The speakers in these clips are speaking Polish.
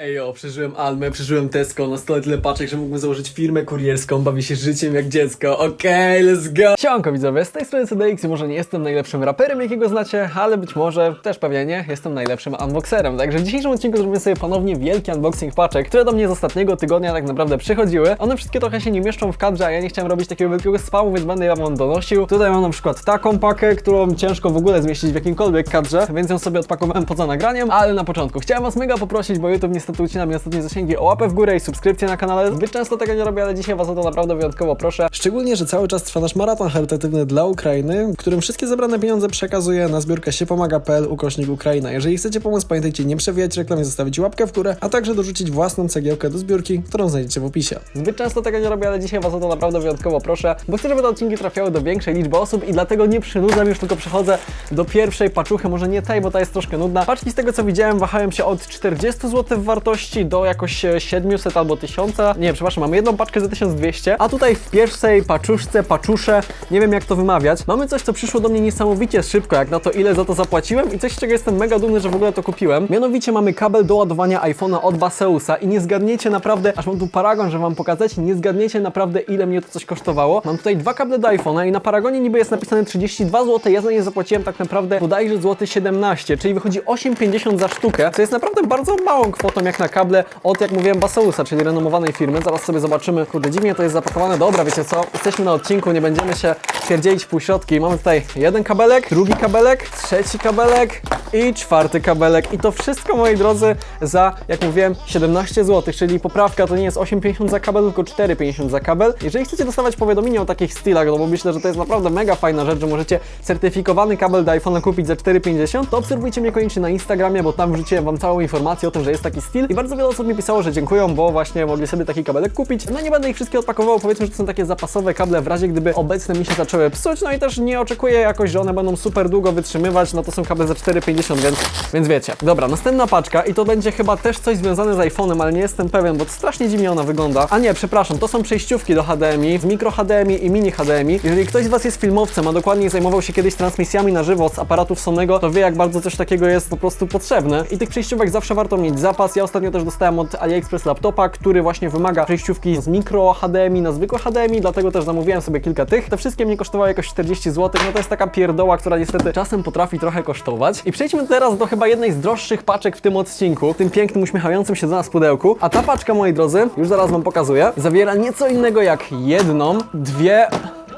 Ejo, przeżyłem Almę, przeżyłem Tesco, na stole tyle paczek, że mógłbym założyć firmę kurierską, bawię się życiem jak dziecko, okej, let's go! Siemanko widzowie, z tej strony CDX może nie jestem najlepszym raperem, jakiego znacie, ale być może, też pewnie nie, jestem najlepszym unboxerem, także w dzisiejszym odcinku zrobimy sobie ponownie wielki unboxing paczek, które do mnie z ostatniego tygodnia tak naprawdę przychodziły. One wszystkie trochę się nie mieszczą w kadrze, a ja nie chciałem robić takiego wielkiego spamu, więc będę je wam donosił. Tutaj mam na przykład taką pakę, którą ciężko w ogóle zmieścić w jakimkolwiek kadrze, więc ją sobie odpakowałem poza nagraniem, ale na początku chciałem was mega poprosić, bo YouTube niestety ucina mi ostatnie zasięgi o łapę w górę i subskrypcję na kanale. Zbyt często tego nie robię, ale dzisiaj was o to naprawdę wyjątkowo proszę. Szczególnie, że cały czas trwa nasz maraton charytatywny dla Ukrainy, w którym wszystkie zebrane pieniądze przekazuję na zbiórkę siepomaga.pl ukośnik Ukraina. Jeżeli chcecie pomóc, pamiętajcie nie przewijać reklamy, zostawić łapkę w górę, a także dorzucić własną cegiełkę do zbiórki, którą znajdziecie w opisie. Zbyt często tego nie robię, ale dzisiaj was o to naprawdę wyjątkowo proszę, bo chcę, żeby te odcinki trafiały do większej liczby osób i dlatego nie przynudzam już, tylko przechodzę do pierwszej paczuchy, może nie tej, bo ta jest troszkę nudna. Paczki z tego co widziałem wahają się od 40 zł w wartości do jakoś e, 700 albo 1000. Nie, przepraszam, mamy jedną paczkę za 1200, a tutaj w pierwszej paczuszce, paczusze, nie wiem jak to wymawiać, mamy coś, co przyszło do mnie niesamowicie szybko, jak na to ile za to zapłaciłem i coś, z czego jestem mega dumny, że w ogóle to kupiłem. Mianowicie mamy kabel do ładowania iPhone'a od Baseusa i nie zgadniecie naprawdę, aż mam tu paragon, żeby wam pokazać, nie zgadniecie naprawdę ile mnie to coś kosztowało. Mam tutaj dwa kable do iPhone'a i na paragonie niby jest napisane 32 zł, ja za nie zapłaciłem tak naprawdę bodajże złoty 17, czyli wychodzi 8,50 za sztukę, co jest naprawdę bardzo małą kwotą jak na kable od, jak mówiłem, Baseusa, czyli renomowanej firmy. Zaraz sobie zobaczymy, kurde, dziwnie to jest zapakowane. Dobra, wiecie co, jesteśmy na odcinku, nie będziemy się pierdzielić w półśrodki. Mamy tutaj jeden kabelek, drugi kabelek, trzeci kabelek i czwarty kabelek. I to wszystko, moi drodzy, za, jak mówiłem, 17 zł, czyli poprawka to nie jest 8,50 za kabel, tylko 4,50 za kabel. Jeżeli chcecie dostawać powiadomienia o takich stylach, no bo myślę, że to jest naprawdę mega fajna rzecz, że możecie certyfikowany kabel do iPhone'a kupić za 4,50, to obserwujcie mnie koniecznie na Instagramie, bo tam wrzuciłem wam całą informację o tym, że jest taki styl i bardzo wiele osób mi pisało, że dziękują, bo właśnie mogli sobie taki kabelek kupić. No nie będę ich wszystkie odpakował, powiedzmy, że to są takie zapasowe kable w razie gdyby obecne mi się zaczęły psuć, no i też nie oczekuję jakoś, że one będą super długo wytrzymywać, no to są kable za 4,50, więc, więc wiecie. Dobra, następna paczka i to będzie chyba też coś związane z iPhone'em, ale nie jestem pewien, bo strasznie dziwnie ona wygląda. A nie, przepraszam, to są przejściówki do HDMI, z mikro HDMI i mini HDMI. Jeżeli ktoś z Was jest filmowcem, a dokładniej zajmował się kiedyś transmisjami na żywo z aparatów Sonego, to wie jak bardzo coś takiego jest po prostu potrzebne. I tych przejściówek zawsze warto mieć zapas. Ja ostatnio też dostałem od AliExpress laptopa, który właśnie wymaga przejściówki z mikro HDMI na zwykłe HDMI, dlatego też zamówiłem sobie kilka tych. Te wszystkie mnie kosztowały jakoś 40 zł, no to jest taka pierdoła, która niestety czasem potrafi trochę kosztować. I przejdźmy teraz do chyba jednej z droższych paczek w tym odcinku, w tym pięknym, uśmiechającym się do nas pudełku. A ta paczka, moi drodzy, już zaraz Wam pokazuję, zawiera nieco innego jak jedną, dwie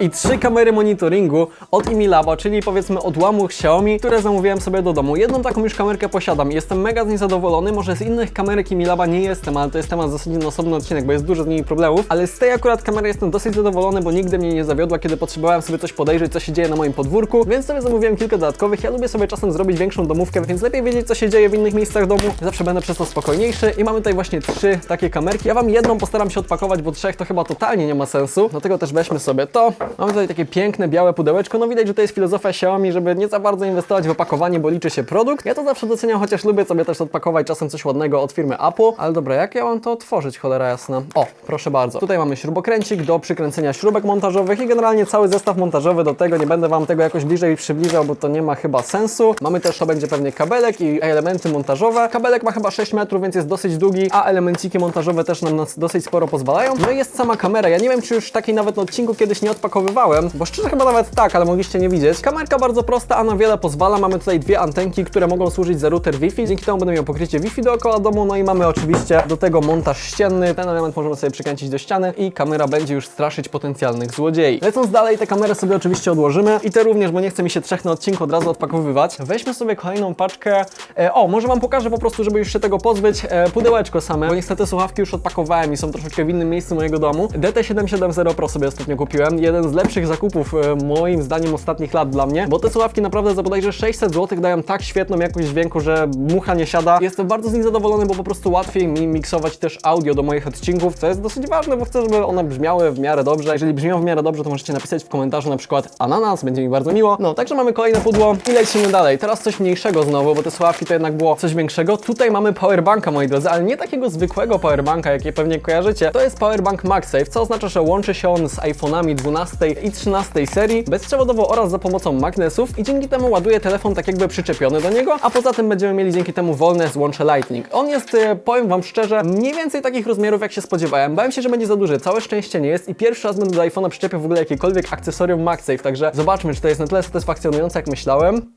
i trzy kamery monitoringu od Imilaba, czyli powiedzmy odłamu Xiaomi, które zamówiłem sobie do domu. Jedną taką już kamerkę posiadam i jestem mega z niej zadowolony. Może z innych kamerek Imilaba nie jestem, ale to jest temat w zasadzie na osobny odcinek, bo jest dużo z nimi problemów. Ale z tej akurat kamery jestem dosyć zadowolony, bo nigdy mnie nie zawiodła, kiedy potrzebowałem sobie coś podejrzeć, co się dzieje na moim podwórku, więc sobie zamówiłem kilka dodatkowych. Ja lubię sobie czasem zrobić większą domówkę, więc lepiej wiedzieć, co się dzieje w innych miejscach domu. Zawsze będę przez to spokojniejszy i mamy tutaj właśnie trzy takie kamerki. Ja Wam jedną postaram się odpakować, bo trzech to chyba totalnie nie ma sensu. Dlatego też weźmy sobie to. Mamy tutaj takie piękne, białe pudełeczko. No widać, że to jest filozofia Xiaomi, żeby nie za bardzo inwestować w opakowanie, bo liczy się produkt. Ja to zawsze doceniam, chociaż lubię sobie też odpakować czasem coś ładnego od firmy Apple. Ale dobra, jak ja mam to otworzyć, cholera jasna? O, proszę bardzo. Tutaj mamy śrubokręcik do przykręcenia śrubek montażowych i generalnie cały zestaw montażowy do tego. Nie będę Wam tego jakoś bliżej przybliżał, bo to nie ma chyba sensu. Mamy też, to będzie pewnie kabelek i elementy montażowe. Kabelek ma chyba 6 metrów, więc jest dosyć długi, a elemenciki montażowe też nam dosyć sporo pozwalają. No i jest sama kamera. Ja nie wiem, czy już takiej nawet na odcinku kiedyś nie odpakowywałem, bo szczerze chyba nawet tak, ale mogliście nie widzieć. Kamerka bardzo prosta, a na wiele pozwala. Mamy tutaj dwie antenki, które mogą służyć za router Wi-Fi. Dzięki temu będę miał pokrycie Wi-Fi dookoła domu. No i mamy oczywiście do tego montaż ścienny. Ten element możemy sobie przykręcić do ściany i kamera będzie już straszyć potencjalnych złodziei. Lecąc dalej, te kamery sobie oczywiście odłożymy i te również, bo nie chce mi się trzech na odcinku od razu odpakowywać. Weźmy sobie kolejną paczkę. E, o, może Wam pokażę po prostu, żeby już się tego pozbyć. E, pudełeczko same, bo niestety słuchawki już odpakowałem i są troszeczkę w innym miejscu mojego domu. DT770 Pro sobie ostatnio kupiłem. Jeden z lepszych zakupów e, moim zdaniem ostatnich lat dla mnie, bo te słuchawki naprawdę za bodajże 600 zł dają tak świetną jakość dźwięku, że mucha nie siada. Jestem bardzo z nich zadowolony, bo po prostu łatwiej mi miksować też audio do moich odcinków, co jest dosyć ważne, bo chcę, żeby one brzmiały w miarę dobrze. Jeżeli brzmią w miarę dobrze, to możecie napisać w komentarzu na przykład ananas, będzie mi bardzo miło. No, także mamy kolejne pudło i lecimy dalej. Teraz coś mniejszego znowu, bo te słuchawki to jednak było coś większego. Tutaj mamy powerbanka, moi drodzy, ale nie takiego zwykłego powerbanka, jakie pewnie kojarzycie. To jest powerbank MagSafe, co oznacza, że łączy się on z iPhone'ami 12 12 i 13 serii bezprzewodowo oraz za pomocą magnesów i dzięki temu ładuje telefon tak jakby przyczepiony do niego, a poza tym będziemy mieli dzięki temu wolne złącze Lightning. On jest, e, powiem Wam szczerze, mniej więcej takich rozmiarów jak się spodziewałem. Bałem się, że będzie za duży, całe szczęście nie jest i pierwszy raz będę do iPhone'a przyczepiał w ogóle jakiekolwiek akcesorium MagSafe, także zobaczmy, czy to jest na tyle satysfakcjonujące jak myślałem.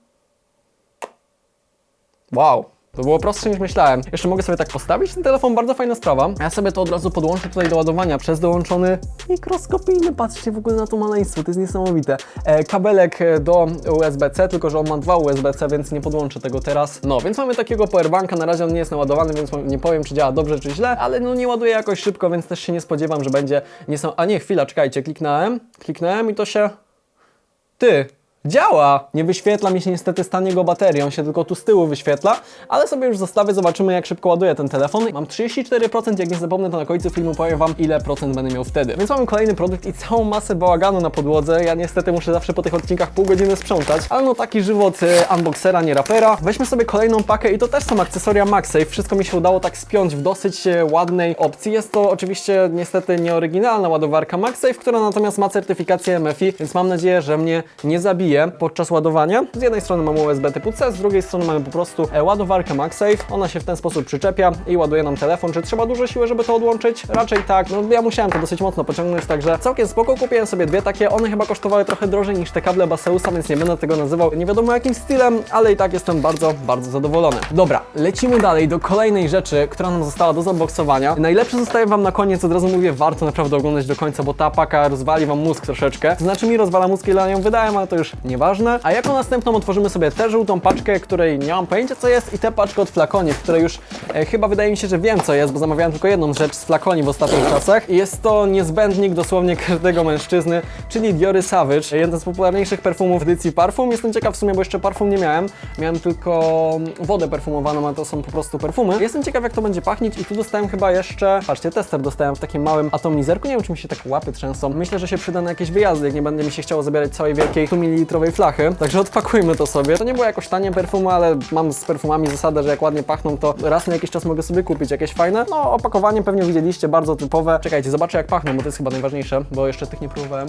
Wow. To było prostsze niż myślałem. Jeszcze mogę sobie tak postawić ten telefon, bardzo fajna sprawa. Ja sobie to od razu podłączę tutaj do ładowania przez dołączony mikroskopijny, patrzcie w ogóle na to maleństwo, to jest niesamowite. E, kabelek e, do USB-C, tylko że on ma dwa USB-C, więc nie podłączę tego teraz. No, więc mamy takiego powerbanka, na razie on nie jest naładowany, więc nie powiem, czy działa dobrze, czy źle, ale no nie ładuje jakoś szybko, więc też się nie spodziewam, że będzie niesam... A nie, chwila, czekajcie, kliknąłem, kliknąłem i to się... Ty, Działa! Nie wyświetla mi się niestety stan jego baterii, on się tylko tu z tyłu wyświetla, ale sobie już zostawię, zobaczymy jak szybko ładuje ten telefon. Mam 34%, jak nie zapomnę to na końcu filmu powiem Wam ile procent będę miał wtedy. Więc mamy kolejny produkt i całą masę bałaganu na podłodze. Ja niestety muszę zawsze po tych odcinkach pół godziny sprzątać, ale no taki żywot y, unboxera, nie rapera. Weźmy sobie kolejną pakę i to też są akcesoria MagSafe. Wszystko mi się udało tak spiąć w dosyć y, ładnej opcji. Jest to oczywiście niestety nieoryginalna ładowarka MagSafe, która natomiast ma certyfikację MFI, więc mam nadzieję, że mnie nie zabije podczas ładowania. Z jednej strony mamy USB typu C, z drugiej strony mamy po prostu e, ładowarkę MagSafe. Ona się w ten sposób przyczepia i ładuje nam telefon. Czy trzeba dużo siły, żeby to odłączyć? Raczej tak. No ja musiałem to dosyć mocno pociągnąć, także całkiem spoko. Kupiłem sobie dwie takie. One chyba kosztowały trochę drożej niż te kable Baseusa, więc nie będę tego nazywał nie wiadomo jakim stylem, ale i tak jestem bardzo, bardzo zadowolony. Dobra, lecimy dalej do kolejnej rzeczy, która nam została do zaboxowania. Najlepsze zostaje Wam na koniec, od razu mówię, warto naprawdę oglądać do końca, bo ta paka rozwali Wam mózg troszeczkę. To znaczy mi rozwala mózg, ile na nią wydałem, ale to już nieważne. A jako następną otworzymy sobie tę żółtą paczkę, której nie mam pojęcia co jest i tę paczkę od flakoni, w której już e, chyba wydaje mi się, że wiem co jest, bo zamawiałem tylko jedną rzecz z flakoni w ostatnich czasach. I jest to niezbędnik dosłownie każdego mężczyzny, czyli Diory Savage, jeden z popularniejszych perfumów edycji parfum. Jestem ciekaw w sumie, bo jeszcze parfum nie miałem. Miałem tylko wodę perfumowaną, a to są po prostu perfumy. Jestem ciekaw jak to będzie pachnieć i tu dostałem chyba jeszcze, patrzcie, tester dostałem w takim małym atomizerku. Nie wiem, czy mi się tak łapy trzęsą. Myślę, że się przyda na jakieś wyjazdy, jak nie będzie mi się chciało zabierać całej wielkiej 100 ml flachy. Także odpakujmy to sobie. To nie było jakoś tanie perfumy, ale mam z perfumami zasadę, że jak ładnie pachną, to raz na jakiś czas mogę sobie kupić jakieś fajne. No, opakowanie pewnie widzieliście, bardzo typowe. Czekajcie, zobaczę jak pachną, bo to jest chyba najważniejsze, bo jeszcze tych nie próbowałem.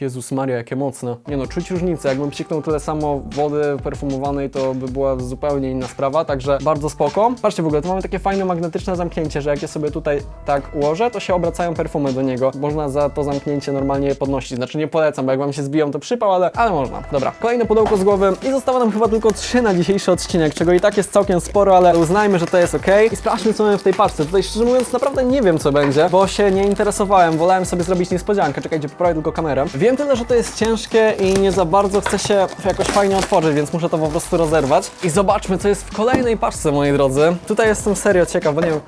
Jezus Maria, jakie mocne. Nie no, czuć różnicę. Jakbym psiknął tyle samo wody perfumowanej, to by była zupełnie inna sprawa, także bardzo spoko. Patrzcie w ogóle, tu mamy takie fajne magnetyczne zamknięcie, że jak je sobie tutaj tak ułożę, to się obracają perfumy do niego. Można za to zamknięcie normalnie je podnosić. Znaczy nie polecam, bo jak wam się zbiją, to przypał, ale, ale można. Dobra, kolejne pudełko z głowy i zostało nam chyba tylko trzy na dzisiejszy odcinek, czego i tak jest całkiem sporo, ale uznajmy, że to jest ok. I sprawdźmy, co mamy w tej paczce. Tutaj szczerze mówiąc, naprawdę nie wiem, co będzie, bo się nie interesowałem. Wolałem sobie zrobić niespodziankę. Czekajcie, poprawię tylko kamerę. Wiem tyle, że to jest ciężkie i nie za bardzo chce się jakoś fajnie otworzyć, więc muszę to po prostu rozerwać. I zobaczmy, co jest w kolejnej paczce, moi drodzy. Tutaj jestem serio ciekaw, bo nie wiem...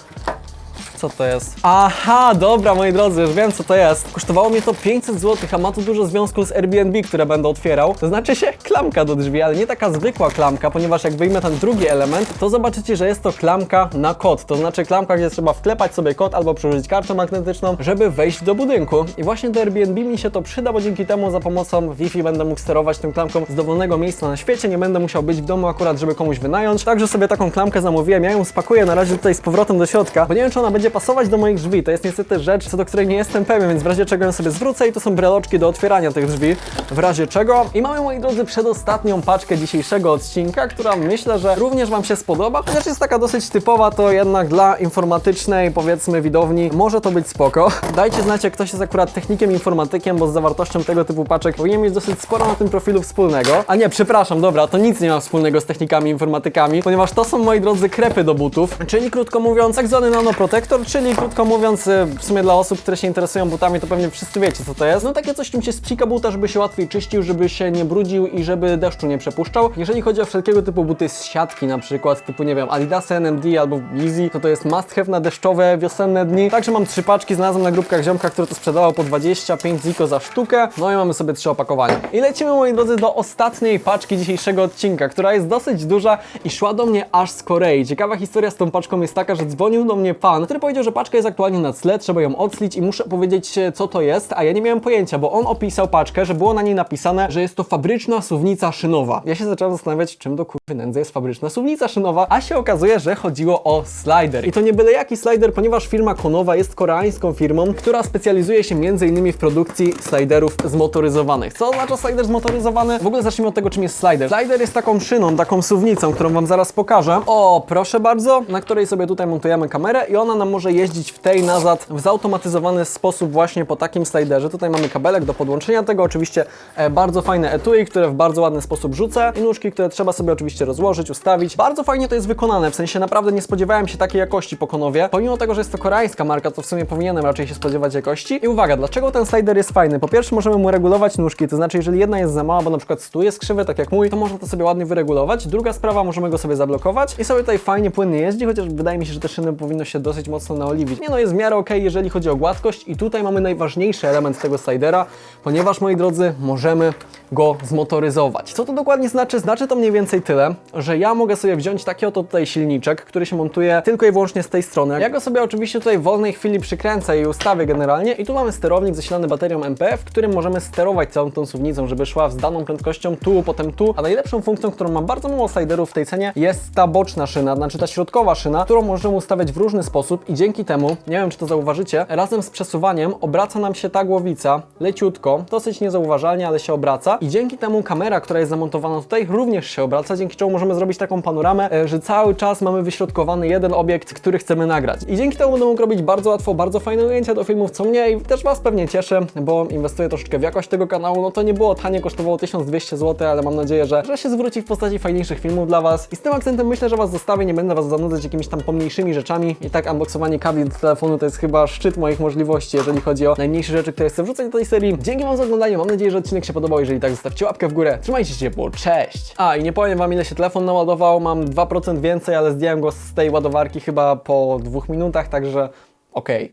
Co to jest? Aha, dobra, moi drodzy, już wiem co to jest. Kosztowało mnie to 500 zł, a ma to dużo związku z Airbnb, które będę otwierał. To znaczy się klamka do drzwi, ale nie taka zwykła klamka, ponieważ jak wyjmę ten drugi element, to zobaczycie, że jest to klamka na kod. To znaczy klamka, gdzie trzeba wklepać sobie kod albo przyłożyć kartę magnetyczną, żeby wejść do budynku. I właśnie do Airbnb mi się to przyda, bo dzięki temu za pomocą Wi-Fi będę mógł sterować tą klamką z dowolnego miejsca na świecie. Nie będę musiał być w domu akurat, żeby komuś wynająć. Także sobie taką klamkę zamówiłem. Ja ją spakuję na razie tutaj z powrotem do środka, bo nie wiem, czy ona będzie pasować do moich drzwi. To jest niestety rzecz, co do której nie jestem pewien, więc w razie czego ją sobie zwrócę i to są breloczki do otwierania tych drzwi. W razie czego. I mamy, moi drodzy, przedostatnią paczkę dzisiejszego odcinka, która myślę, że również Wam się spodoba. Chociaż jest taka dosyć typowa, to jednak dla informatycznej, powiedzmy, widowni może to być spoko. Dajcie znać, jak ktoś jest akurat technikiem informatykiem, bo z zawartością tego typu paczek powinien mieć dosyć sporo na tym profilu wspólnego. A nie, przepraszam, dobra, to nic nie ma wspólnego z technikami informatykami, ponieważ to są, moi drodzy, krepy do butów, czyli krótko mówiąc, tak zwany nanoprotektor, czyli krótko mówiąc, y, w sumie dla osób, które się interesują butami, to pewnie wszyscy wiecie, co to jest. No takie coś, czym się spcika buta, żeby się łatwiej czyścił, żeby się nie brudził i żeby deszczu nie przepuszczał. Jeżeli chodzi o wszelkiego typu buty z siatki na przykład, typu, nie wiem, Adidas NMD albo Yeezy, to to jest must have na deszczowe, wiosenne dni. Także mam trzy paczki, znalazłem na grupkach ziomka, który to sprzedawał po 25 ziko za sztukę. No i mamy sobie trzy opakowania. I lecimy, moi drodzy, do ostatniej paczki dzisiejszego odcinka, która jest dosyć duża i szła do mnie aż z Korei. Ciekawa historia z tą paczką jest taka, że dzwonił do mnie pan, który powiedział, powiedział, że paczka jest aktualnie na tle, trzeba ją odslić i muszę powiedzieć, e, co to jest, a ja nie miałem pojęcia, bo on opisał paczkę, że było na niej napisane, że jest to fabryczna suwnica szynowa. Ja się zacząłem zastanawiać, czym do kurwy nędzy jest fabryczna suwnica szynowa, a się okazuje, że chodziło o slider. I to nie byle jaki slider, ponieważ firma Konowa jest koreańską firmą, która specjalizuje się m.in. w produkcji sliderów zmotoryzowanych. Co oznacza slider zmotoryzowany? W ogóle zacznijmy od tego, czym jest slider. Slider jest taką szyną, taką suwnicą, którą Wam zaraz pokażę. O, proszę bardzo, na której sobie tutaj montujemy kamerę i ona nam może jeździć w tej nazad w zautomatyzowany sposób właśnie po takim sliderze. Tutaj mamy kabelek do podłączenia tego, oczywiście e, bardzo fajne etui, które w bardzo ładny sposób rzucę i nóżki, które trzeba sobie oczywiście rozłożyć, ustawić. Bardzo fajnie to jest wykonane, w sensie naprawdę nie spodziewałem się takiej jakości po Konowie. Pomimo tego, że jest to koreańska marka, to w sumie powinienem raczej się spodziewać jakości. I uwaga, dlaczego ten slider jest fajny? Po pierwsze możemy mu regulować nóżki, to znaczy jeżeli jedna jest za mała, bo na przykład stół jest krzywy, tak jak mój, to można to sobie ładnie wyregulować. Druga sprawa, możemy go sobie zablokować i sobie tutaj fajnie, płynnie jeździ, chociaż wydaje mi się, że te szyny powinno się dosyć mocno naoliwić. Nie no, jest w miarę ok, jeżeli chodzi o gładkość i tutaj mamy najważniejszy element tego slidera, ponieważ moi drodzy, możemy go zmotoryzować. Co to dokładnie znaczy? Znaczy to mniej więcej tyle, że ja mogę sobie wziąć taki oto tutaj silniczek, który się montuje tylko i wyłącznie z tej strony. Ja go sobie oczywiście tutaj w wolnej chwili przykręcę i ustawię generalnie i tu mamy sterownik zasilany baterią MPF, w którym możemy sterować całą tą suwnicą, żeby szła z daną prędkością tu, potem tu, a najlepszą funkcją, którą ma bardzo mało sliderów w tej cenie jest ta boczna szyna, znaczy ta środkowa szyna, którą możemy ustawiać w różny sposób i dzięki temu, nie wiem czy to zauważycie, razem z przesuwaniem obraca nam się ta głowica leciutko, dosyć niezauważalnie, ale się obraca i dzięki temu kamera, która jest zamontowana tutaj również się obraca, dzięki czemu możemy zrobić taką panoramę, e, że cały czas mamy wyśrodkowany jeden obiekt, który chcemy nagrać. I dzięki temu będę mógł robić bardzo łatwo, bardzo fajne ujęcia do filmów, co mnie i też Was pewnie cieszy, bo inwestuję troszeczkę w jakość tego kanału. No to nie było tanie, kosztowało 1200 zł, ale mam nadzieję, że, że się zwróci w postaci fajniejszych filmów dla Was. I z tym akcentem myślę, że Was zostawię, nie będę Was zanudzać jakimiś tam pomniejszymi rzeczami. I tak unboxowanie kabli do telefonu to jest chyba szczyt moich możliwości, jeżeli chodzi o najmniejsze rzeczy, które chcę wrzucać do tej serii. Dzięki Wam za oglądanie, mam nadzieję, że odcinek się podobał. Jeżeli tak, zostawcie łapkę w górę. Trzymajcie się ciepło, cześć! A i nie powiem Wam, ile się telefon naładował, mam 2% więcej, ale zdjąłem go z tej ładowarki chyba po dwóch minutach, także okej.